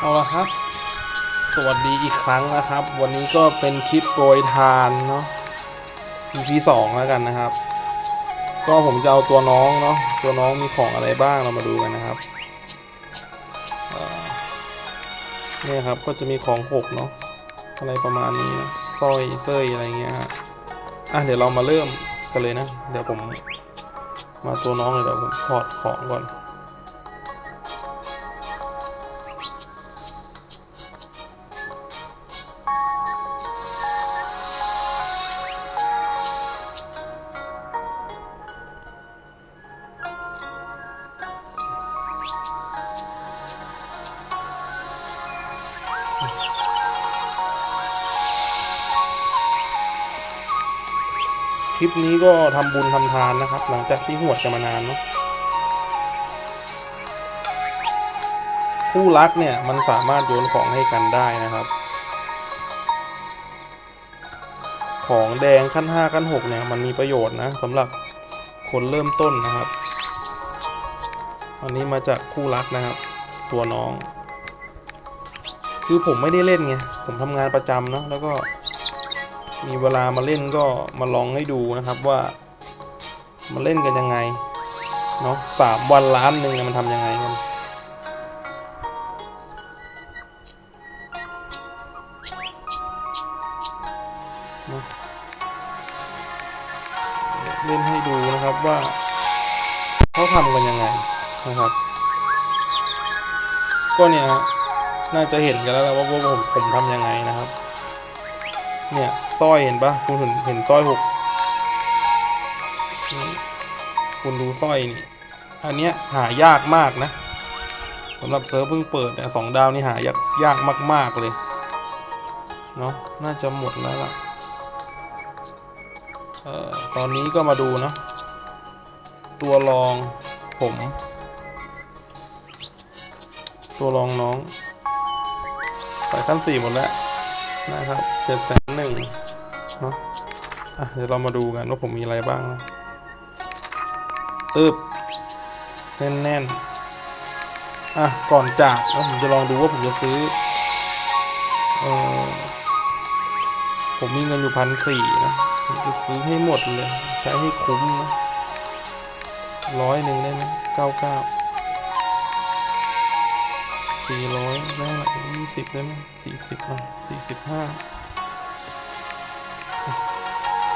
เอาละครับ สวัสดีอีกครั้งนะครับ วันนี้ก็เป็นคลิปโปรยทานเนาะ EP สองแล้วกันนะครับ ก็ผมจะเอาตัวน้องเนาะ ตัวน้องมีของอะไรบ้างเรามาดูกันนะครับเนี่ยครับก็จะมีของหกเนาะ อะไรประมาณนี้นะสร้อยเส้ยอะไรเงี้ยฮะอะเดี๋ยวเรามาเริ่มกันเลยนะ เดี๋ยวผมมาตัวน้องเลยเดี๋ยวผมถอดของก่อน คลิปนี้ก็ทำบุญทำทานนะครับ หลังจากที่หวดกันมานานเนาะคู่รักเนี่ยมันสามารถโยนของให้กันได้นะครับ ของแดงขั้น 5 ขั้น 6 เนี่ย มันมีประโยชน์นะสำหรับคนเริ่มต้นนะครับ อันนี้มาจากคู่รักนะครับ ตัวน้อง คือผมไม่ได้เล่นไง ผมทำงานประจำเนาะแล้วก็ มีเวลามาเล่นก็มาลองให้ดูนะครับว่ามันเล่นกันยังไงเนาะสามวันล้านหนึ่งเนี่ยมันทำยังไงกันเล่นให้ดูนะครับว่าเขาทำกันยังไงนะครับ ก็เนี่ยน่าจะเห็นกันแล้วว่าว่าผมผมทำยังไงนะครับ เนี่ยสร้อยเห็นปะคุณเห็นเห็นสร้อยหกคุณดูสร้อยนี่อันเนี้ยหายากมากนะสำหรับเซิร์ฟเพิ่งเปิดเนี่ยสองดาวนี่หายากยากมาก ๆเลยเนาะน่าจะหมดแล้วล่ะเอ่อตอนนี้ก็มาดูเนาะตัวรองผม ตัวรองน้อง ไปขั้นสี่หมดแล้ว นะครับเจ็ดแสนหนึ่งเนาะอะเดี๋ยวเรามาดูกันว่าผมมีอะไรบ้างนะตึบแน่นแน่นอะ ก่อนจากแล้วผมจะลองดูว่าผมจะซื้อเออผมมีเงินอยู่พันสี่นะผมจะซื้อให้หมดเลย ใช้ให้คุ้มนะร้อยหนึ่งได้ไหมเก้าเก้า สี่ร้อยได้ไหมยี่สิบได้ไหมสี่สิบอะสี่สิบห้า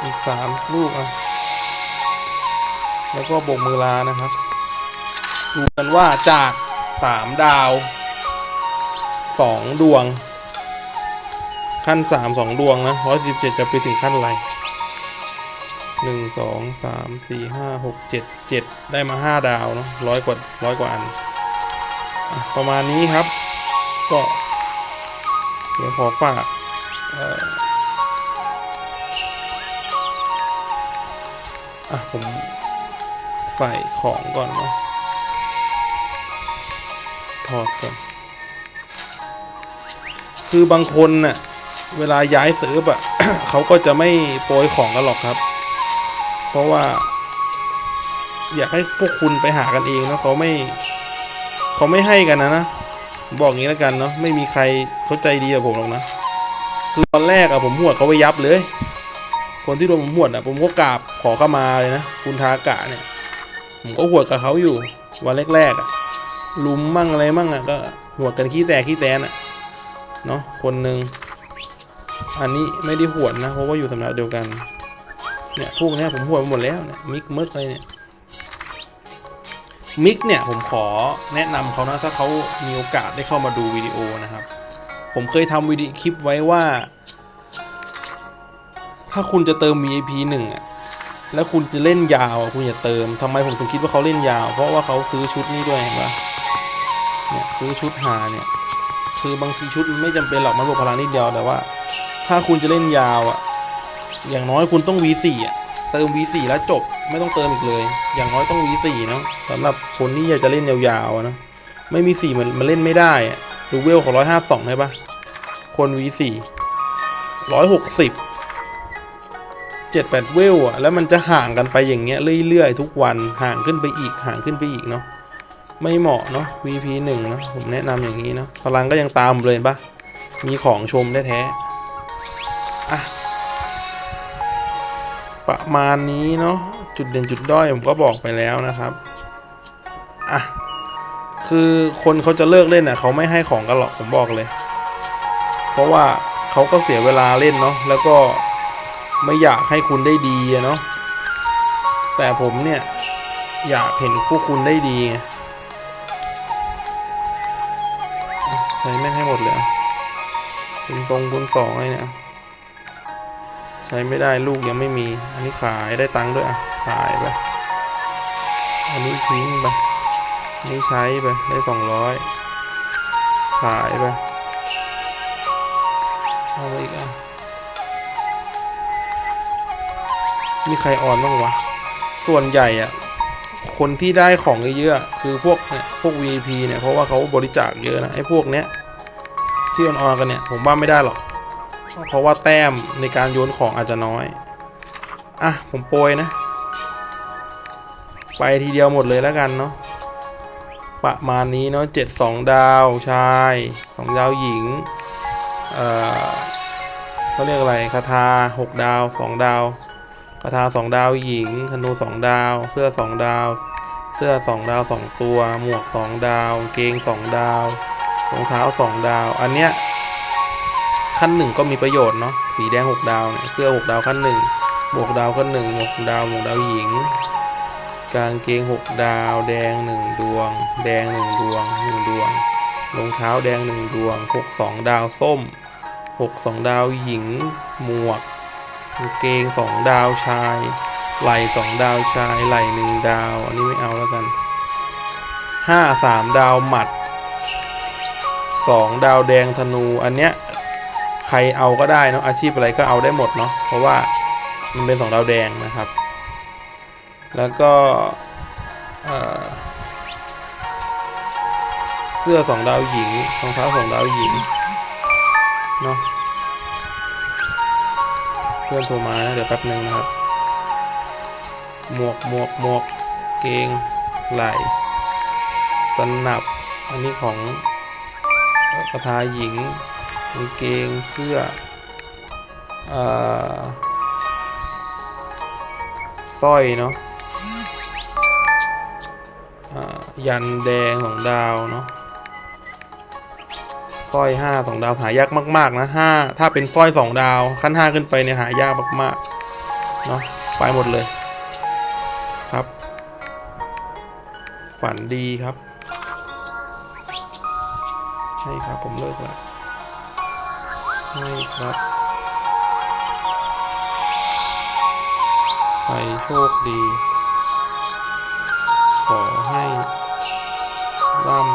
อีกสามลูกอะ แล้วก็บกมือลานะครับ ดูกันว่าจากสามดาวสองดวง ขั้นสามสองดวงนะร้อยสิบเจ็ดจะไปถึงขั้นอะไรหนึ่งสองสามสี่ห้าหกเจ็ดเจ็ดได้มาห้าดาวเนาะร้อยกว่าร้อยกว่าอัน ประมาณนี้ครับ ก็เดี๋ยวขอฝากอ่ออะผมใส่ของก่อนเนาะถอดก่อน คือบางคนน่ะ เวลาย้ายเซิร์ฟอะ เขาก็จะไม่โปรยของกันหรอกครับ เพราะว่า อยากให้พวกคุณไปหากันเองนะเขาไม่ เขาไม่ให้กันนะนะ บอกงี้แล้วกันเนาะไม่มีใครเข้าใจดีกับผมหรอกนะคือตอนแรกอะผมหวดเขาไปยับเลย คนที่โดนผมหวดอะผมก็กราบขอเข้ามาเลยนะคุณทากะเนี่ย ผมก็หวดกับเขาอยู่ วันแรกๆอะลุมมั่งอะไรมั่งอะก็หวดกันขี้แตกขี้แตนอะเนาะคนหนึ่งอันนี้ไม่ได้หวดนะเพราะว่าอยู่สำนักเดียวกันเนี่ยพวกเนี้ยผมหวดไปหมดแล้วเนี่ยมิกมึกอะไรเนี่ย มิกเนี่ยผมขอแนะนำเขานะถ้าเขามีโอกาสได้เข้ามาดูวิดีโอนะครับ ผมเคยทำวิดีคลิปไว้ว่า ถ้าคุณจะเติม VIP หนึ่งอะแล้วคุณจะเล่นยาวอะคุณอย่าเติมทำไมผมถึงคิดว่าเขาเล่นยาว เพราะว่าเขาซื้อชุดนี้ด้วยเห็นปะเนี่ยซื้อชุดหาเนี่ยคือบางทีชุดไม่จำเป็นหรอกมันบวกพลังนิดเดียวแต่ว่า ถ้าคุณจะเล่นยาวอะอย่างน้อยคุณต้อง V4 อะเติม V4 แล้วจบ ไม่ต้องเติมอีกเลย อย่างน้อยต้อง V4 เนาะสำหรับคนที่อยากจะเล่นยาวๆนะไม่มี4มันมันเล่นไม่ได้ดูเวลของ152ใช่ปะคน V4 160 7-8เวลอะแล้วมันจะห่างกันไปอย่างเงี้ยเรื่อยๆทุกวันห่างขึ้นไปอีกห่างขึ้นไปอีกเนาะไม่เหมาะเนาะ VP 1เนะผมแนะนำอย่างนี้เนาะพลังก็ยังตามเลยปะมีของชมได้แท้อะประมาณนี้เนาะ จุดเด่นจุดด้อยผมก็บอกไปแล้วนะครับอะคือคนเขาจะเลิกเล่นอะเขาไม่ให้ของกันหรอกผมบอกเลย เพราะว่าเขาก็เสียเวลาเล่นเนาะแล้วก็ไม่อยากให้คุณได้ดีเนาะแต่ผมเนี่ยอยากเห็นพวกคุณได้ดีใช้แม่งให้หมดเลยคุณตรงคุณสองไอ้เนี่ยใช้ไม่ได้ลูกยังไม่มี อันนี้ขายได้ตังค์ด้วยอะ ขายไป อันนี้ทิ้งไปอันนี้ใช้ไป ได้สองร้อยขายไป เอาไปอีกอะ มีใครอ่อนบ้างวะ ส่วนใหญ่อะ คนที่ได้ของเยอะๆ คือพวกเนี่ย พวก VIP เนี่ย เพราะว่าเขาบริจาคเยอะนะ ไอ้พวกเนี้ย ที่อ่อนๆกันเนี่ย ผมว่าไม่ได้หรอก เพราะว่าแต้มในการโยนของอาจจะน้อย อะ ผมโปรยนะ ไปทีเดียวหมดเลยแล้วกันเนาะประมาณนี้เนาะเจ็ดสองดาวชายสองดาวหญิง เอ่อเขาเรียกอะไรคาถาหกดาวสองดาวคาถาสองดาวหญิงธนูสองดาว เสื้อสองดาว เสื้อสองดาวสองตัว หมวกสองดาว เกงสองดาวรองเท้าสองดาว อันเนี้ยขั้นหนึ่งก็มีประโยชน์เนาะสีแดงหกดาวเนี่ยเสื้อหกดาวขั้นหนึ่งหมวกดาวขั้นหนึ่งหมวกดาวหมวกดาวหญิง กางเกงหกดาว แดงหนึ่งดวง แดงหนึ่งดวงหนึ่งดวงรองเท้าแดงหนึ่งดวงหกสองดาวส้มหกสองดาวหญิง หมวกกางเกงสองดาวชาย ไหล่สองดาวชาย ไหล่หนึ่งดาว อันนี้ไม่เอาแล้วกันห้าสามดาวหมัดสองดาวแดงธนู อันเนี้ยใครเอาก็ได้เนาะอาชีพอะไรก็เอาได้หมดเนาะเพราะว่ามันเป็นสองดาวแดงนะครับ แล้วก็เสื้อสองดาวหญิงรองเท้าสองดาวหญิงเนาะเพื่อนโทรมานะเดี๋ยวแป๊บหนึ่งนะครับ หมวกหมวกหมวกเกงไหล่สนับ อันนี้ของกระทาหญิงกางเกงเสื้อเออสร้อยเนาะ ยันแดงสองดาวเนาะสร้อยห้าสองดาวหายากมาก ๆ นะห้าถ้าเป็นสร้อยสองดาวขั้นห้าขึ้นไปเนี่ยหายากมากๆเนาะไปหมดเลยครับ ฝันดีครับ ใช่ครับผมเลิกแล้วให้ครับใครโชคดี ขอให้ร่ำ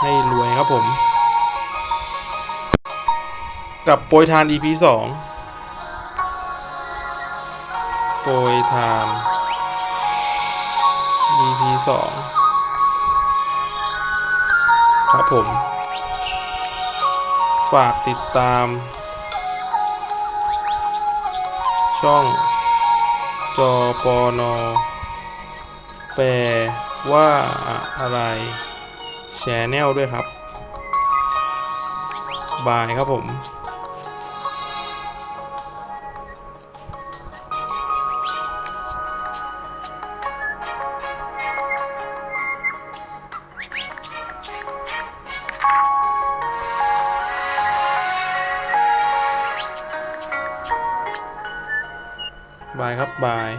ให้รวยครับผม กับโปรยทาน EP 2โปรยทาน EP 2ครับผม ฝากติดตาม ช่อง จอปน แปลว่าอะไร แชแนลด้วยครับ บายครับผมายครับบาย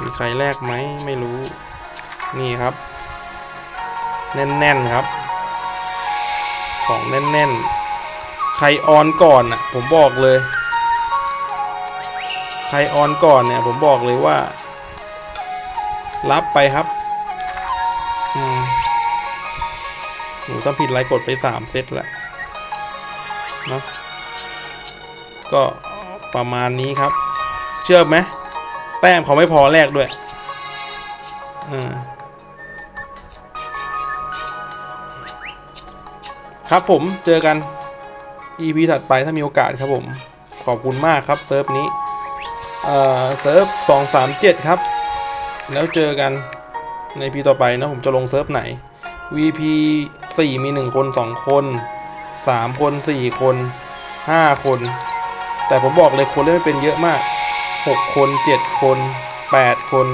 มีใครแลกไหมไม่รู้ นี่ครับ แน่นๆครับ ของแน่นๆ ใครออนก่อนอะ ผมบอกเลย ใครออนก่อนเนี่ย ผมบอกเลยว่า รับไปครับอืมหนูต้องผิดไลค์กดไปสามเซตล้วเนาะก็ประมาณนี้ครับ เชื่อไหมแต้มเขาไม่พอแลกด้วยอ่าครับผมเจอกัน EP ถัดไปถ้ามีโอกาสครับผม ขอบคุณมากครับเซิร์ฟนี้ เอ่อเซิร์ฟ237ครับ แล้วเจอกันในพีต่อไปนะผมจะลงเซิร์ฟไหน VP 4 มี 1 คน 2 คน 3 คน 4 คน 5 คน แต่ผมบอกเลยคนเล่นไม่เป็นเยอะมาก 6 คน 7 คน 8 คน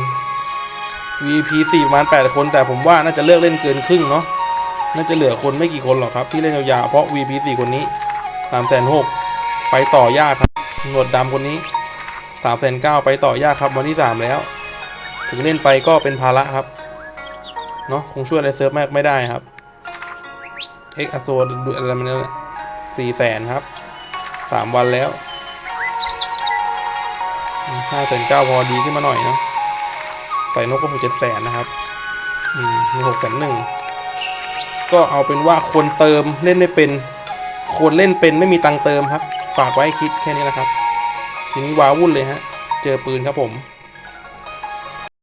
VP 4ประมาณ 8 คน แต่ผมว่าน่าจะเลิกเล่นเกินครึ่งเนาะน่าจะเหลือคนไม่กี่คนหรอกครับที่เล่นยาวๆเพราะ VP 4คนนี้3 6 0 0 0ไปต่อยากครับหนวดดำคนนี้3 9 0 0 0ไปต่อยากครับวันที่3แล้ว ถึงเล่นไปก็เป็นภาระครับเนาะคงช่วยอะไรเซิร์ฟมากไม่ได้ครับเอ็กอโซดูอะไรมันนี่สี่แสนครับสามวันแล้ว ห้าแสนเก้าพอดีขึ้นมาหน่อยเนาะใส่นกก็หกเจ็ดแสนนะครับ อืมมีหกแสนหนึ่งก็เอาเป็นว่าคนเติมเล่นไม่เป็น คนเล่นเป็นไม่มีตังเติมครับ ฝากไว้คิดแค่นี้แหละครับ ทีนี้ว้าวุ่นเลยฮะ เจอปืนครับผม